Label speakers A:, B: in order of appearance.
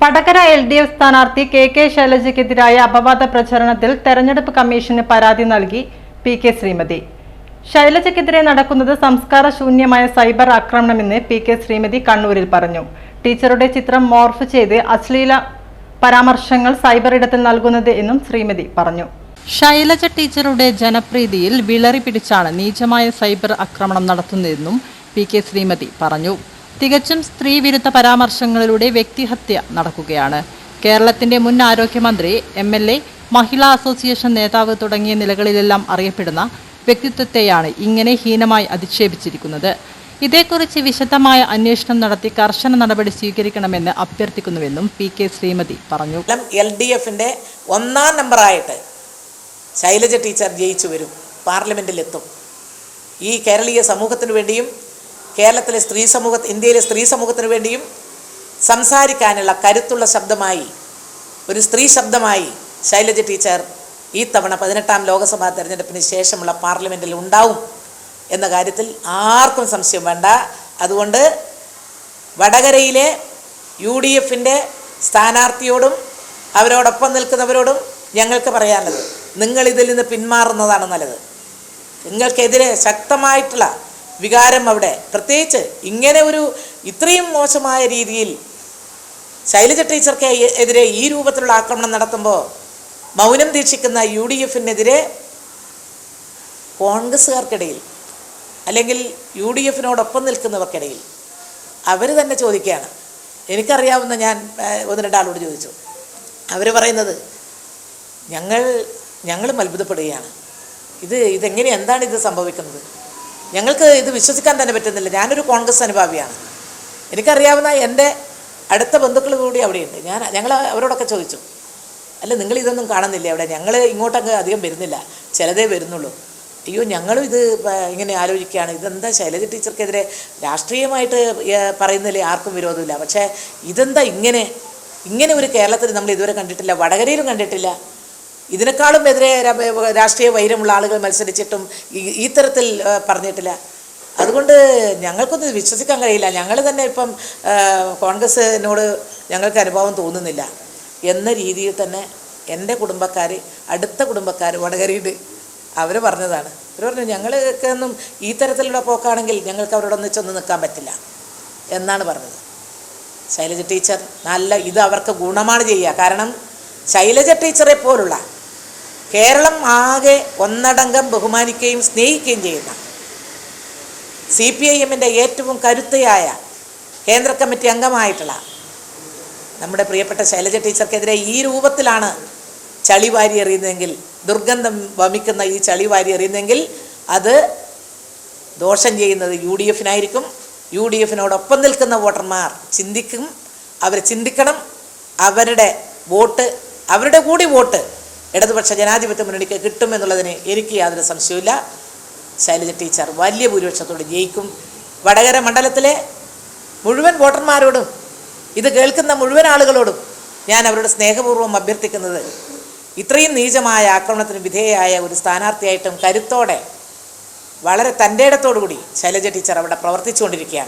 A: Vadakara L D F സ്ഥാനാർത്ഥി K K ശൈലജയ്ക്കെതിരായ അപവാദ പ്രചരണത്തിൽ തെരഞ്ഞെടുപ്പ് കമ്മീഷന് പരാതി നൽകി പി കെ ശ്രീമതി. ശൈലജയ്ക്കെതിരെ നടക്കുന്നത് സംസ്കാര ശൂന്യമായ സൈബർ ആക്രമണമെന്ന് പി കെ ശ്രീമതി കണ്ണൂരിൽ പറഞ്ഞു. ടീച്ചറുടെ ചിത്രം മോർഫ് ചെയ്ത് അശ്ലീല പരാമർശങ്ങൾ സൈബർ ഇടത്തിൽ നൽകുന്നത് എന്നും ശ്രീമതി പറഞ്ഞു. ശൈലജ ടീച്ചറുടെ ജനപ്രീതിയിൽ വിളറി പിടിച്ചാണ് നീചമായ സൈബർ ആക്രമണം നടത്തുന്നതെന്നും പി കെ ശ്രീമതി പറഞ്ഞു. തികച്ചും സ്ത്രീവിരുദ്ധ പരാമർശങ്ങളിലൂടെ വ്യക്തിഹത്യ നടക്കുകയാണ്. കേരളത്തിന്റെ മുൻ ആരോഗ്യമന്ത്രി M L A Mahila association നേതാവ് തുടങ്ങിയ നിലകളിലെല്ലാം അറിയപ്പെടുന്ന വ്യക്തിത്വത്തെയാണ് ഇങ്ങനെ ഹീനമായി അധിക്ഷേപിച്ചിരിക്കുന്നത്. ഇതേക്കുറിച്ച് വിശദമായ അന്വേഷണം നടത്തി കർശന നടപടി സ്വീകരിക്കണമെന്ന് അഭ്യർത്ഥിക്കുന്നുവെന്നും പി കെ ശ്രീമതി പറഞ്ഞു.
B: എൽ ഡി എഫിന്റെ ഒന്നാം നമ്പറായിട്ട് ശൈലജ ടീച്ചർ ജയിച്ചു വരും പാർലമെന്റിലെത്തും. ഈ കേരളീയ സമൂഹത്തിനു വേണ്ടിയും കേരളത്തിലെ സ്ത്രീ സമൂഹ ഇന്ത്യയിലെ സ്ത്രീ സമൂഹത്തിന് വേണ്ടിയും സംസാരിക്കാനുള്ള കരുത്തുള്ള ശബ്ദമായി ഒരു സ്ത്രീ ശബ്ദമായി ശൈലജ ടീച്ചർ ഈ തവണ പതിനെട്ടാം ലോക്സഭാ തെരഞ്ഞെടുപ്പിന് ശേഷമുള്ള പാർലമെന്റിൽ ഉണ്ടാവും എന്ന കാര്യത്തിൽ ആർക്കും സംശയം വേണ്ട. അതുകൊണ്ട് വടകരയിലെ യു ഡി എഫിന്റെ സ്ഥാനാർത്ഥിയോടും അവരോടൊപ്പം നിൽക്കുന്നവരോടും ഞങ്ങൾക്ക് പറയാനുള്ളത് നിങ്ങൾ ഇതിൽ നിന്ന് പിന്മാറുന്നതാണ് നല്ലത്. നിങ്ങൾക്കെതിരെ ശക്തമായിട്ടുള്ള വികാരം അവിടെ. പ്രത്യേകിച്ച് ഇങ്ങനെ ഒരു ഇത്രയും മോശമായ രീതിയിൽ ശൈലജ ടീച്ചർക്ക് എതിരെ ഈ രൂപത്തിലുള്ള ആക്രമണം നടത്തുമ്പോൾ മൗനം ദീക്ഷിക്കുന്ന യു ഡി എഫിനെതിരെ കോൺഗ്രസ്സുകാർക്കിടയിൽ അല്ലെങ്കിൽ യു ഡി എഫിനോടൊപ്പം നിൽക്കുന്നവർക്കിടയിൽ അവർ തന്നെ ചോദിക്കുകയാണ്. എനിക്കറിയാവുന്ന ഞാൻ ഒന്ന് രണ്ടാളോട് ചോദിച്ചു. അവർ പറയുന്നത് ഞങ്ങൾ ഞങ്ങളും അത്ഭുതപ്പെടുകയാണ്. ഇത് ഇതെങ്ങനെ എന്താണ് ഇത് സംഭവിക്കുന്നത്? ഞങ്ങൾക്ക് ഇത് വിശ്വസിക്കാൻ തന്നെ പറ്റുന്നില്ല. ഞാനൊരു കോൺഗ്രസ് അനുഭാവിയാണ്. എനിക്കറിയാവുന്ന എന്റെ അടുത്ത ബന്ധുക്കൾ കൂടി അവിടെയുണ്ട്. ഞാൻ ഞങ്ങൾ അവരോടൊക്കെ ചോദിച്ചു. അല്ല നിങ്ങൾ ഇതൊന്നും കാണുന്നില്ലേ അവിടെ? ഞങ്ങൾ ഇങ്ങോട്ടങ്ങ് അധികം വരുന്നില്ല. ചിലതേ വരുന്നുള്ളൂ. അയ്യോ ഞങ്ങളും ഇത് ഇങ്ങനെ ആലോചിക്കുകയാണ്. ഇതെന്താ ശൈലജ ടീച്ചർക്കെതിരെ രാഷ്ട്രീയമായിട്ട് ഏർ, പറയുന്നതിൽ ആർക്കും വിരോധമില്ല. പക്ഷേ ഇതെന്താ ഇങ്ങനെ? ഇങ്ങനെ ഒരു കേരളത്തിൽ നമ്മൾ ഇതുവരെ കണ്ടിട്ടില്ല. വടകരയിലും കണ്ടിട്ടില്ല. ഇതിനേക്കാളും എതിരെ രാഷ്ട്രീയ വൈരമുള്ള ആളുകൾ മത്സരിച്ചിട്ടും ഈ- തരത്തിൽ പറഞ്ഞിട്ടില്ല. അതുകൊണ്ട് ഞങ്ങൾക്കൊന്നും വിശ്വസിക്കാൻ കഴിയില്ല. ഞങ്ങൾ തന്നെ ഇപ്പം കോൺഗ്രസിനോട് ഞങ്ങൾക്ക് അനുഭവം തോന്നുന്നില്ല. എന്ന രീതിയിൽ തന്നെ എന്റെ കുടുംബക്കാർ അടുത്ത കുടുംബക്കാർ വടകരയിൽ അവർ പറഞ്ഞതാണ്. അവർ പറഞ്ഞു ഞങ്ങൾക്ക് ഒന്നും ഈ തരത്തിലുള്ള പോക്കാണെങ്കിൽ ഞങ്ങൾക്ക് അവരോട് ഒന്നിച്ചൊന്ന് നിൽക്കാൻ പറ്റില്ല. എന്നാണ് പറഞ്ഞത്. ശൈലജ ടീച്ചർ നല്ല ഇത് അവർക്ക് ഗുണമാണ് ചെയ്യുക. കാരണം ശൈലജ ടീച്ചറെ പോലുള്ള കേരളം ആകെ ഒന്നടങ്കം ബഹുമാനിക്കുകയും സ്നേഹിക്കുകയും ചെയ്യുന്ന സി പി ഐ എമ്മിന്റെ ഏറ്റവും കരുത്തയായ കേന്ദ്ര കമ്മിറ്റി അംഗമായിട്ടുള്ള നമ്മുടെ പ്രിയപ്പെട്ട ശൈലജ ടീച്ചർക്കെതിരെ ഈ രൂപത്തിലാണ് ചളി വാരി എറിയുന്നതെങ്കിൽ ദുർഗന്ധം വമിക്കുന്ന ഈ ചളി വാരി എറിയുന്നതെങ്കിൽ അത് ദോഷം ചെയ്യുന്നത് യു ഡി എഫിനായിരിക്കും. യു ഡി എഫിനോടൊപ്പം നിൽക്കുന്ന വോട്ടർമാർ ചിന്തിക്കും അവർ ചിന്തിക്കണം അവരുടെ വോട്ട് അവരുടെ കൂടി വോട്ട് ഇടതുപക്ഷ ജനാധിപത്യ മുന്നണിക്ക് കിട്ടുമെന്നുള്ളതിന് എനിക്ക് യാതൊരു സംശയവുമില്ല. ശൈലജ ടീച്ചർ വലിയ ഭൂരിപക്ഷത്തോട് ജയിക്കും. വടകര മണ്ഡലത്തിലെ മുഴുവൻ വോട്ടർമാരോടും ഇത് കേൾക്കുന്ന മുഴുവൻ ആളുകളോടും ഞാൻ അവരോട് സ്നേഹപൂർവം അഭ്യർത്ഥിക്കുന്നത് ഇത്രയും നീചമായ ആക്രമണത്തിന് വിധേയയായ ഒരു സ്ഥാനാർത്ഥിയായിട്ടും കരുത്തോടെ വളരെ തന്റെ ഇടത്തോടുകൂടി ശൈലജ ടീച്ചർ അവിടെ പ്രവർത്തിച്ചുകൊണ്ടിരിക്കുകയാണ്.